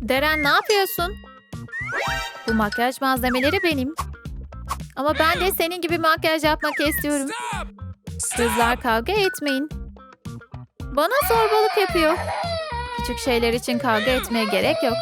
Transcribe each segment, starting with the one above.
Deren ne yapıyorsun? Bu makyaj malzemeleri benim. Ama ben de senin gibi makyaj yapmak istiyorum. Kızlar kavga etmeyin. Bana zorbalık yapıyor. Küçük şeyler için kavga etmeye gerek yok.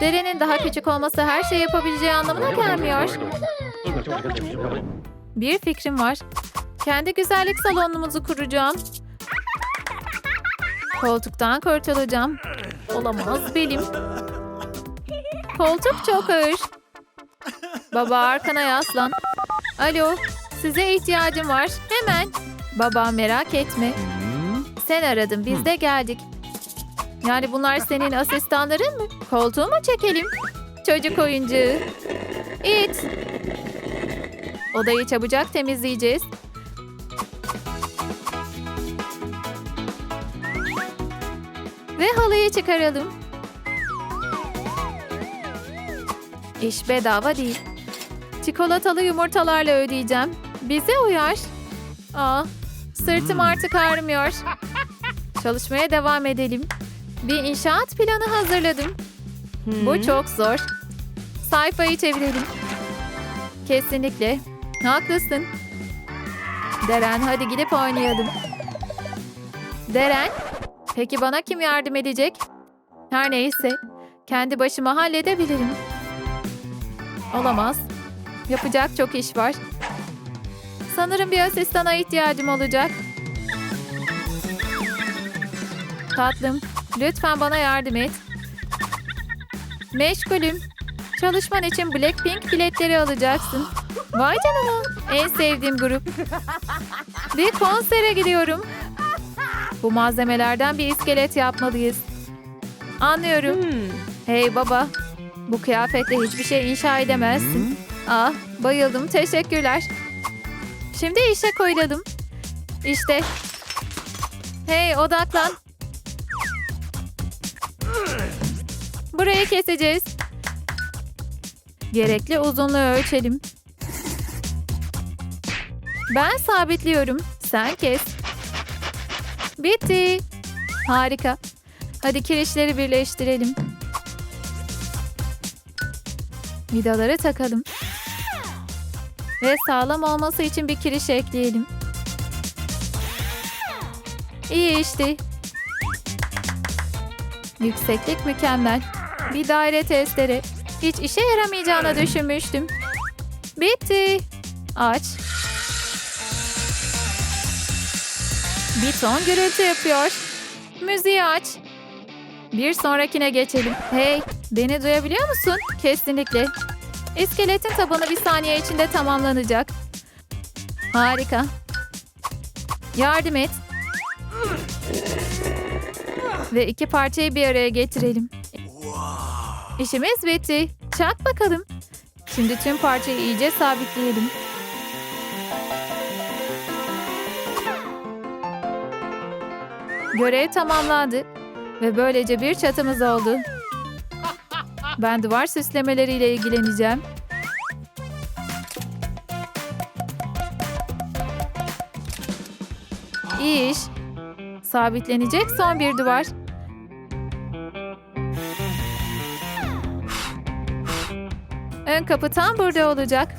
Deren'in daha küçük olması her şeyi yapabileceği anlamına gelmiyor. Bir fikrim var. Kendi güzellik salonumuzu kuracağım. Koltuktan kurtulacağım. Olamaz belim. Koltuk çok ağır. Baba arkana yaslan. Alo, size ihtiyacım var. Hemen. Baba merak etme. Sen aradın, biz de geldik. Yani bunlar senin asistanların mı? Koltuğu mu çekelim? Çocuk oyuncağı. İt. Odayı çabucak temizleyeceğiz. Halıyı çıkaralım. İş bedava değil. Çikolatalı yumurtalarla ödeyeceğim. Bize uyar. Aa, sırtım artık ağrımıyor. Çalışmaya devam edelim. Bir inşaat planı hazırladım. Bu çok zor. Sayfayı çevirelim. Kesinlikle. Haklısın. Deren hadi gidip oynayalım. Deren, peki bana kim yardım edecek? Her neyse, kendi başıma halledebilirim. Olamaz. Yapacak çok iş var. Sanırım bir asistana ihtiyacım olacak. Tatlım, lütfen bana yardım et. Meşgulüm. Çalışman için Blackpink biletleri alacaksın. Vay canına. En sevdiğim grup. Bir konsere gidiyorum. Bu malzemelerden bir iskelet yapmalıyız. Anlıyorum. Hey baba. Bu kıyafetle hiçbir şey inşa edemezsin. Ah bayıldım teşekkürler. Şimdi işe koyulalım. İşte. Hey odaklan. Burayı keseceğiz. Gerekli uzunluğu ölçelim. Ben sabitliyorum. Sen kes. Bitti. Harika. Hadi kirişleri birleştirelim. Vidaları takalım. Ve sağlam olması için bir kiriş ekleyelim. İyi işte. Yükseklik mükemmel. Bir daire testere. Hiç işe yaramayacağını düşünmüştüm. Bitti. Aç. Bir ton gürültü yapıyor. Müziği aç. Bir sonrakine geçelim. Hey, beni duyabiliyor musun? Kesinlikle. İskeletin tabanı bir saniye içinde tamamlanacak. Harika. Yardım et. Ve iki parçayı bir araya getirelim. İşimiz bitti. Çak bakalım. Şimdi tüm parçayı iyice sabitleyelim. Görev tamamlandı. Ve böylece bir çatımız oldu. Ben duvar süslemeleriyle ilgileneceğim. İyi iş. Sabitlenecek son bir duvar. Ön kapı tam burada olacak.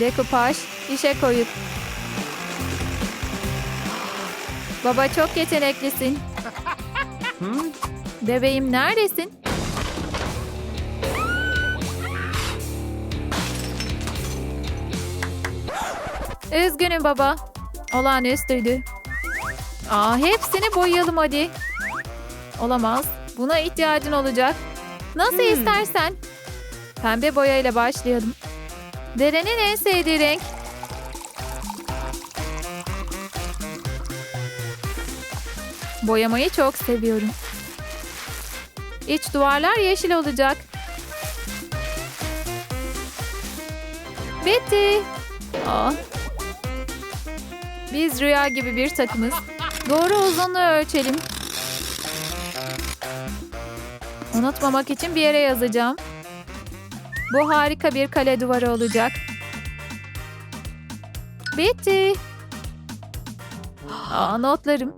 Dekupaj, işe koyup. Baba çok yeteneklisin. Bebeğim neredesin? Üzgünüm baba. Olağanüstüydü. Aa, hepsini boyayalım hadi. Olamaz. Buna ihtiyacın olacak. Nasıl istersen. Pembe boyayla başlayalım. Derenin en sevdiği renk. Boyamayı çok seviyorum. İç duvarlar yeşil olacak. Bitti. Aa. Biz rüya gibi bir takımız. Doğru uzunluğu ölçelim. Unutmamak için bir yere yazacağım. Bu harika bir kale duvarı olacak. Bitti. Aa, notlarım.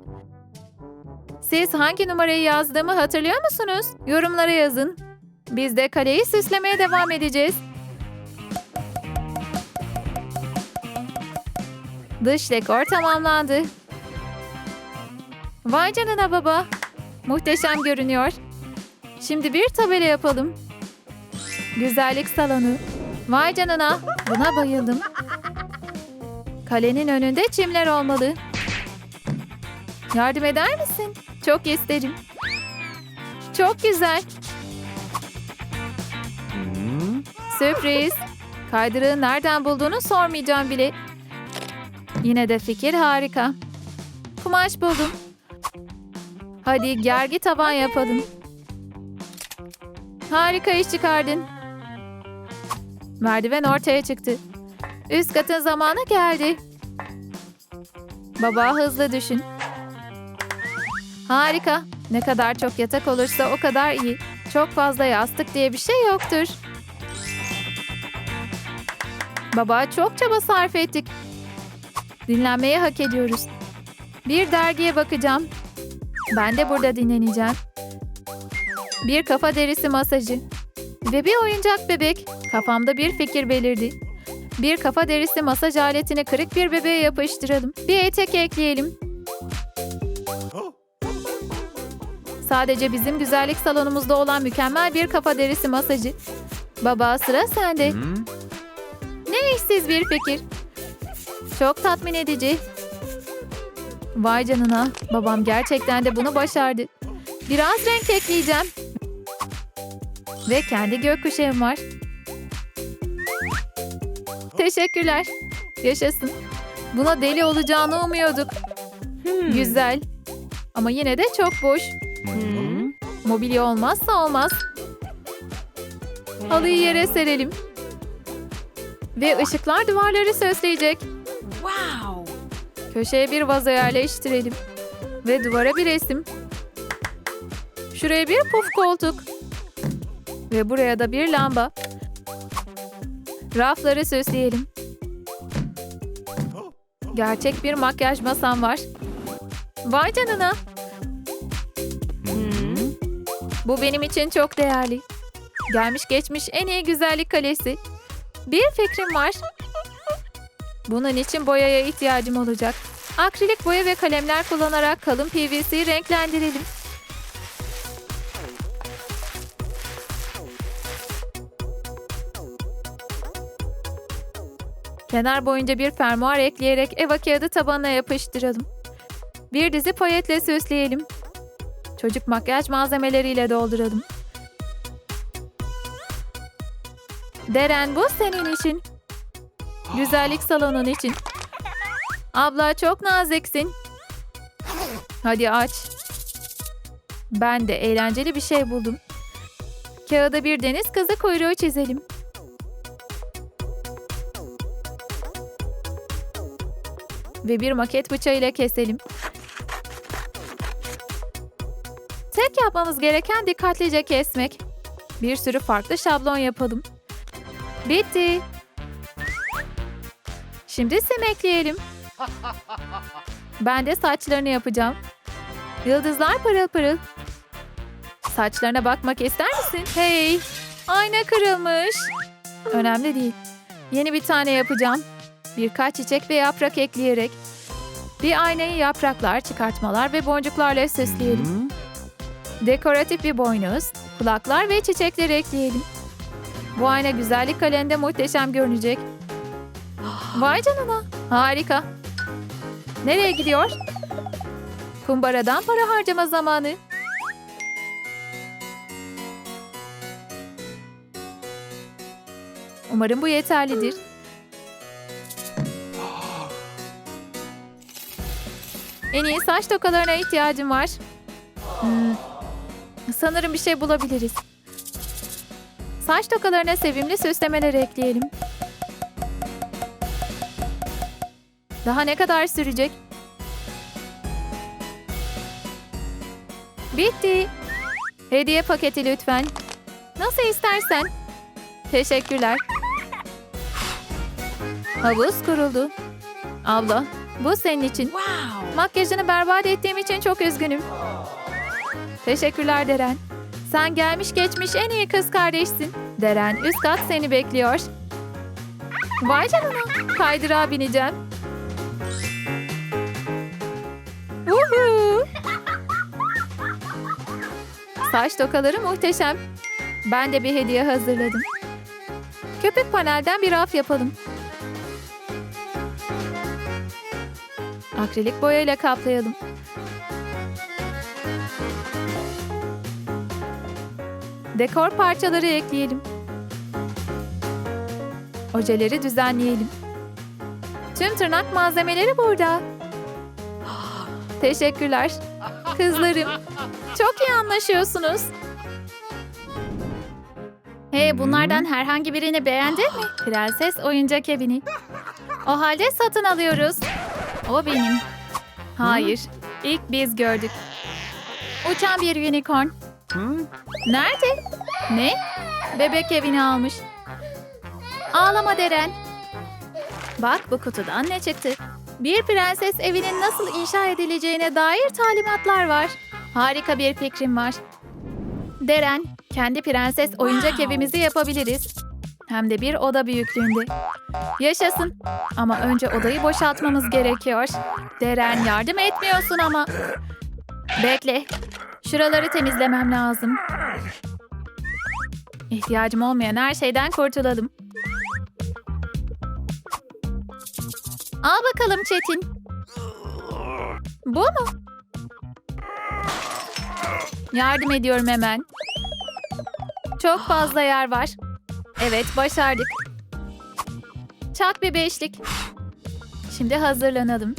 Siz hangi numarayı yazdığımı hatırlıyor musunuz? Yorumlara yazın. Biz de kaleyi süslemeye devam edeceğiz. Dış dekor tamamlandı. Vay canına baba. Muhteşem görünüyor. Şimdi bir tabela yapalım. Güzellik salonu. Vay canına. Buna bayıldım. Kalenin önünde çimler olmalı. Yardım eder misin? Çok isterim. Çok güzel. Sürpriz. Kaydırığı nereden bulduğunu sormayacağım bile. Yine de fikir harika. Kumaş buldum. Hadi gergi taban yapalım. Harika iş çıkardın. Merdiven ortaya çıktı. Üst katın zamanı geldi. Baba hızlı düşün. Harika. Ne kadar çok yatak olursa o kadar iyi. Çok fazla yastık diye bir şey yoktur. Baba çok çaba sarf ettik. Dinlenmeyi hak ediyoruz. Bir dergiye bakacağım. Ben de burada dinleneceğim. Bir kafa derisi masajı. Ve bir oyuncak bebek. Kafamda bir fikir belirdi. Bir kafa derisi masaj aletini kırık bir bebeğe yapıştıralım. Bir etek ekleyelim. Sadece bizim güzellik salonumuzda olan mükemmel bir kafa derisi masajı. Baba sıra sende. Ne işsiz bir fikir. Çok tatmin edici. Vay canına. Babam gerçekten de bunu başardı. Biraz renk ekleyeceğim. Ve kendi gökkuşağım var. Teşekkürler. Yaşasın. Buna deli olacağını umuyorduk. Güzel. Ama yine de çok boş. Mobilya olmazsa olmaz. Halıyı yere serelim. Ve ışıklar duvarları süsleyecek. Wow! Köşeye bir vazo yerleştirelim. Ve duvara bir resim. Şuraya bir puf koltuk. Ve buraya da bir lamba. Rafları süsleyelim. Gerçek bir makyaj masam var. Vay canına. Bu benim için çok değerli. Gelmiş geçmiş en iyi güzellik kalesi. Bir fikrim var. Bunun için boyaya ihtiyacım olacak. Akrilik boya ve kalemler kullanarak kalın PVC'yi renklendirelim. Kenar boyunca bir fermuar ekleyerek eva kağıdı tabanına yapıştıralım. Bir dizi payetle süsleyelim. Çocuk makyaj malzemeleriyle dolduralım. Deren bu senin için. Güzellik salonun için. Abla çok naziksin. Hadi aç. Ben de eğlenceli bir şey buldum. Kağıda bir deniz kızı kuyruğu çizelim. Ve bir maket bıçağıyla keselim. Tek yapmamız gereken dikkatlice kesmek. Bir sürü farklı şablon yapalım. Bitti. Şimdi sim ekleyelim. Ben de saçlarını yapacağım. Yıldızlar pırıl pırıl. Saçlarına bakmak ister misin? Hey! Ayna kırılmış. Önemli değil. Yeni bir tane yapacağım. Birkaç çiçek ve yaprak ekleyerek. Bir aynayı yapraklar, çıkartmalar ve boncuklarla süsleyelim. Dekoratif bir boynuz, kulaklar ve çiçekleri ekleyelim. Bu ayna güzellik kaleminde muhteşem görünecek. Vay canına. Harika. Nereye gidiyor? Kumbaradan para harcama zamanı. Umarım bu yeterlidir. En iyi saç tokalarına ihtiyacım var. Hmm, sanırım bir şey bulabiliriz. Saç tokalarına sevimli süslemeler ekleyelim. Daha ne kadar sürecek? Bitti. Hediye paketi lütfen. Nasıl istersen. Teşekkürler. Havuz kuruldu. Abla, Bu senin için. Makyajını berbat ettiğim için çok üzgünüm. Teşekkürler Deren. Sen gelmiş geçmiş en iyi kız kardeşsin. Deren üst kat seni bekliyor. Vay canına. Kaydırağa bineceğim. Woohoo! Saç tokaları muhteşem. Ben de bir hediye hazırladım. Köpük panelden bir raf yapalım. Akrilik boyayla kaplayalım. Dekor parçaları ekleyelim. Ojeleri düzenleyelim. Tüm tırnak malzemeleri burada. Teşekkürler. Kızlarım, çok iyi anlaşıyorsunuz. Hey, bunlardan herhangi birini beğendin mi? Prenses oyuncak evini. O halde satın alıyoruz. O benim. Hayır, ilk biz gördük. Uçan bir unicorn. Nerede? Ne? Bebek evini almış. Ağlama Deren. Bak bu kutudan ne çıktı? Bir prenses evinin nasıl inşa edileceğine dair talimatlar var. Harika bir fikrim var. Deren, kendi prenses oyuncak evimizi yapabiliriz. Hem de bir oda büyüklüğünde. Yaşasın. Ama önce odayı boşaltmamız gerekiyor. Deren yardım etmiyorsun ama. Bekle. Şuraları temizlemem lazım. İhtiyacım olmayan her şeyden kurtulalım. Al bakalım Çetin. Bu mu? Yardım ediyorum hemen. Çok fazla yer var. Evet başardık. Çak bir beşlik. Şimdi hazırlanalım.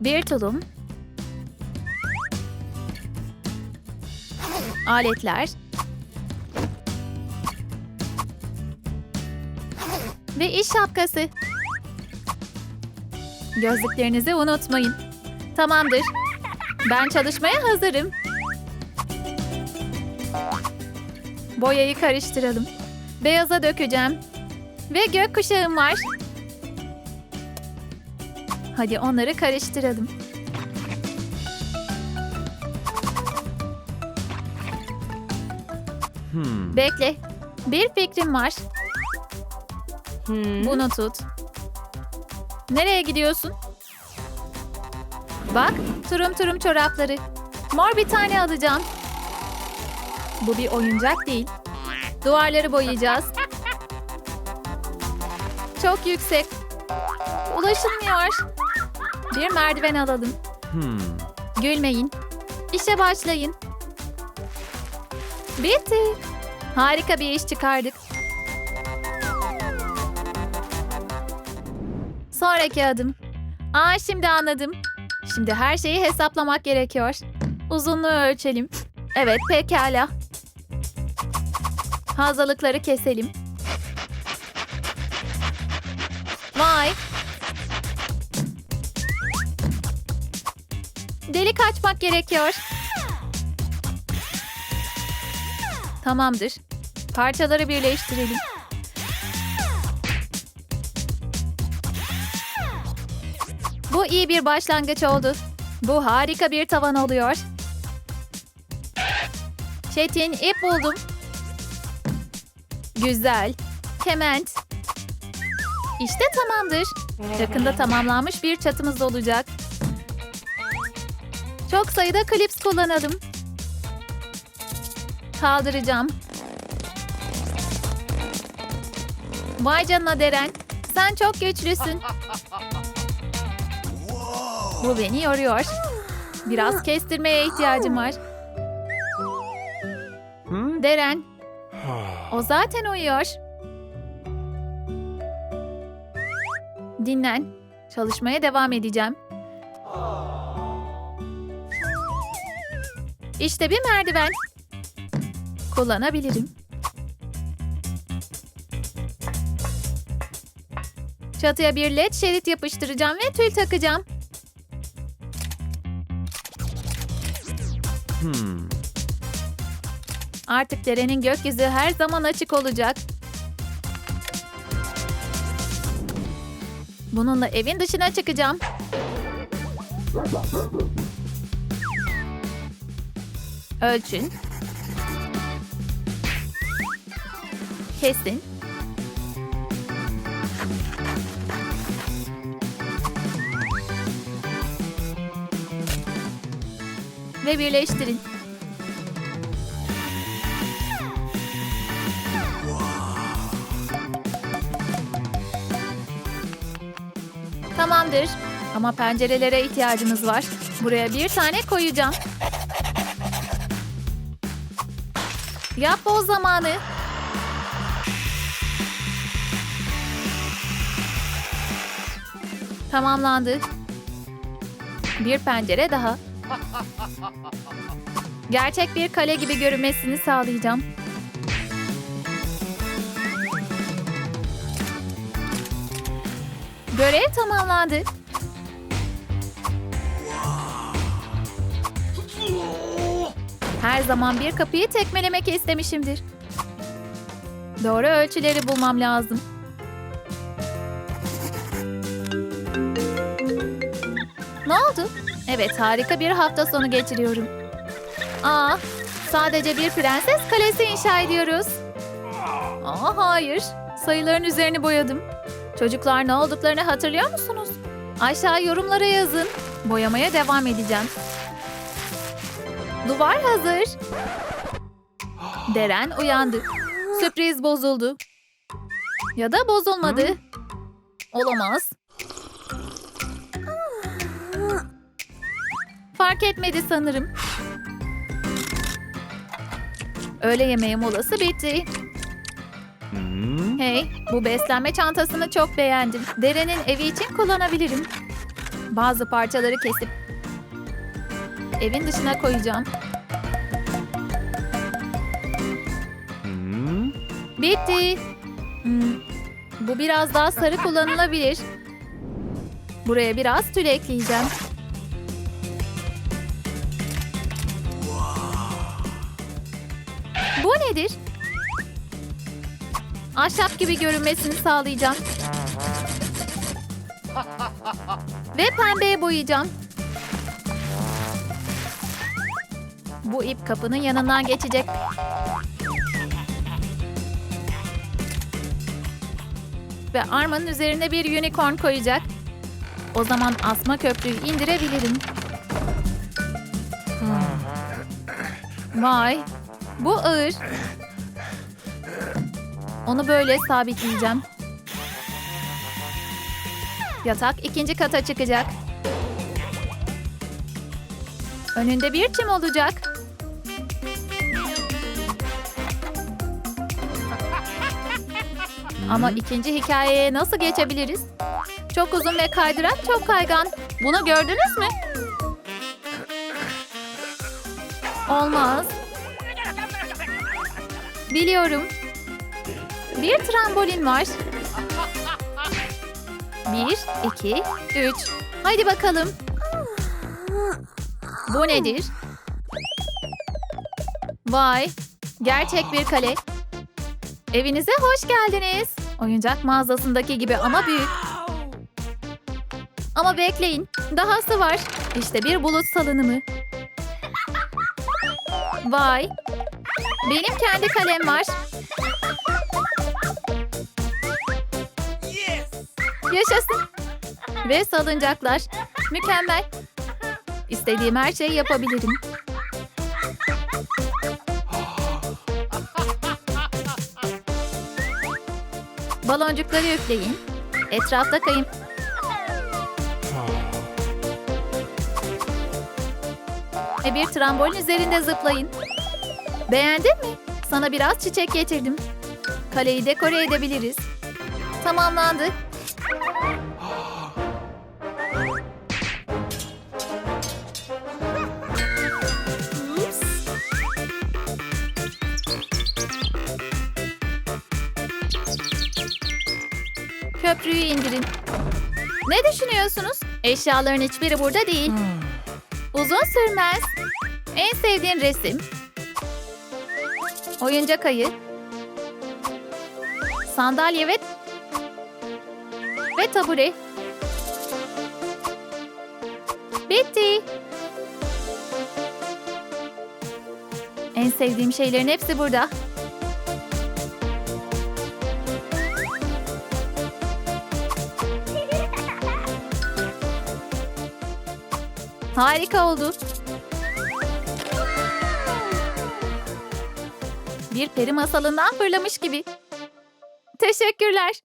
Bir tulum. Aletler. Ve iş şapkası. Gözlüklerinizi unutmayın. Tamamdır. Ben çalışmaya hazırım. Boyayı karıştıralım. Beyaza dökeceğim. Ve gökkuşağım var. Hadi onları karıştıralım. Bekle. Bir fikrim var. Bunu tut. Nereye gidiyorsun? Bak, turum turum çorapları. Mor bir tane alacağım. Bu bir oyuncak değil. Duvarları boyayacağız. Çok yüksek. Ulaşılmıyor. Bir merdiven alalım. Gülmeyin. İşe başlayın. Bitti. Harika bir iş çıkardık. Sonraki adım. Aa şimdi anladım. Şimdi her şeyi hesaplamak gerekiyor. Uzunluğu ölçelim. Evet pekala. Fazlalıkları keselim. Vay. Delik açmak gerekiyor. Tamamdır. Parçaları birleştirelim. Bu iyi bir başlangıç oldu. Bu harika bir tavan oluyor. Çetin ip buldum. Güzel. Kement. İşte tamamdır. Yakında tamamlanmış bir çatımız olacak. Çok sayıda klips kullanalım. Kaldıracağım. Vay canına Deren. Sen çok güçlüsün. Bu beni yoruyor. Biraz kestirmeye ihtiyacım var. Deren. O zaten uyuyor. Dinlen. Çalışmaya devam edeceğim. İşte bir merdiven. Kullanabilirim. Çatıya bir led şerit yapıştıracağım ve tül takacağım. Artık derenin gökyüzü her zaman açık olacak. Bununla evin dışına çıkacağım. Ölçün. Kesin. Ve birleştirin. Tamamdır. Ama pencerelere ihtiyacımız var. Buraya bir tane koyacağım. Yap o zamanı. Tamamlandı. Bir pencere daha. Gerçek bir kale gibi görünmesini sağlayacağım. Görev tamamlandı. Her zaman bir kapıyı tekmelemek istemişimdir. Doğru ölçüleri bulmam lazım. Ne oldu? Evet, harika bir hafta sonu geçiriyorum. Aa, sadece bir prenses kalesi inşa ediyoruz. Aa, hayır. Sayıların üzerini boyadım. Çocuklar ne olduklarını hatırlıyor musunuz? Aşağı yorumlara yazın. Boyamaya devam edeceğim. Duvar hazır. Deren uyandı. Sürpriz bozuldu. Ya da bozulmadı. Olamaz. Fark etmedi sanırım. Öğle yemeği molası bitti. Hey, bu beslenme çantasını çok beğendim. Derenin evi için kullanabilirim. Bazı parçaları kesip evin dışına koyacağım. Bitti. Hmm, Bu biraz daha sarı kullanılabilir. Buraya biraz tül ekleyeceğim. Bu nedir? Ahşap gibi görünmesini sağlayacağım. Ve pembeye boyayacağım. Bu ip kapının yanından geçecek. Ve armanın üzerine bir unicorn koyacak. O zaman asma köprüyü indirebilirim. Hmm. Vay, bu ağır. Onu böyle sabitleyeceğim. Yatak ikinci kata çıkacak. Önünde bir çim olacak. Ama ikinci hikayeye nasıl geçebiliriz? Çok uzun ve kaydırak çok kaygan. Bunu gördünüz mü? Olmaz. Biliyorum. Bir trambolin var. Bir, iki, üç. Haydi bakalım. Bu nedir? Vay, gerçek bir kale. Evinize hoş geldiniz. Oyuncak mağazasındaki gibi ama büyük. Ama bekleyin, dahası var. İşte bir bulut salınımı. Vay, benim kendi kalem var. Yaşasın. Ve salıncaklar. Mükemmel. İstediğim her şeyi yapabilirim. Baloncukları üfleyin. Etrafta kayın. Ve bir trambolin üzerinde zıplayın. Beğendin mi? Sana biraz çiçek getirdim. Kaleyi dekore edebiliriz. Tamamlandı. indirin. Ne düşünüyorsunuz? Eşyaların hiçbiri burada değil. Hmm. Uzun sürmez. En sevdiğin resim. Oyuncak ayı. Sandalye ve... Ve tabure. Bitti. En sevdiğim şeylerin hepsi burada. Harika oldu. Bir peri masalından fırlamış gibi. Teşekkürler.